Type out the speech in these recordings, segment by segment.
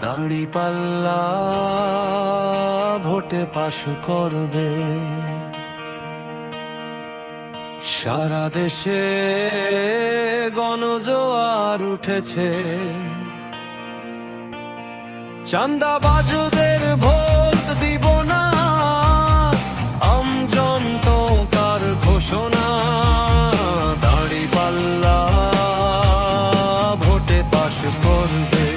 দাড়ি পাল্লা ভোটে পাশ করবে। সারা দেশে গণজোয়ার উঠেছে। চান্দাবাজুদের ভোট দিব না। আমজন তো তার ঘোষণা। দাড়ি পাল্লা ভোটে পাশ করবে।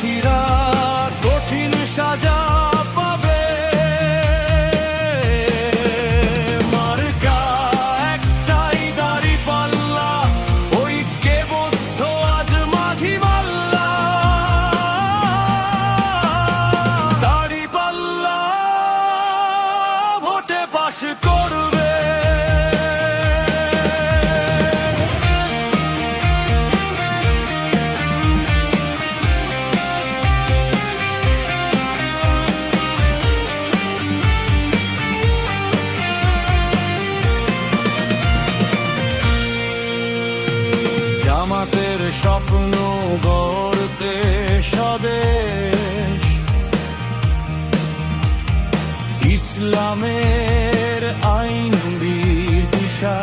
she স্বপ্ন গড়তে স্বদেশ। ইসলামের আইন বিদিশা।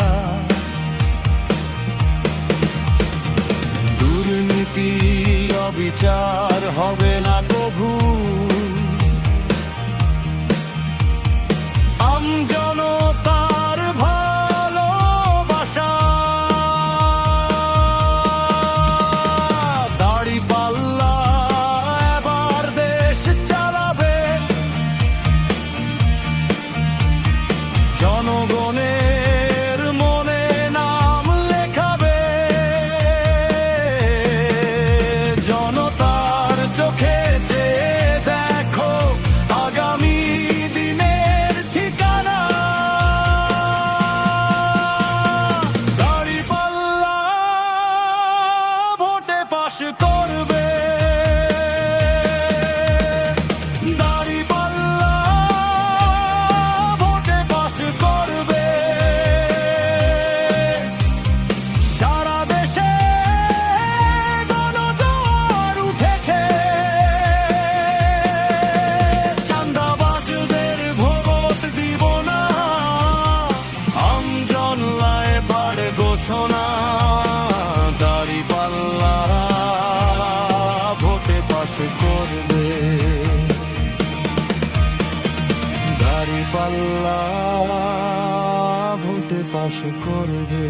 দুর্নীতি অবিচার হবে না পাল্লা ভূতে পাশ করবে।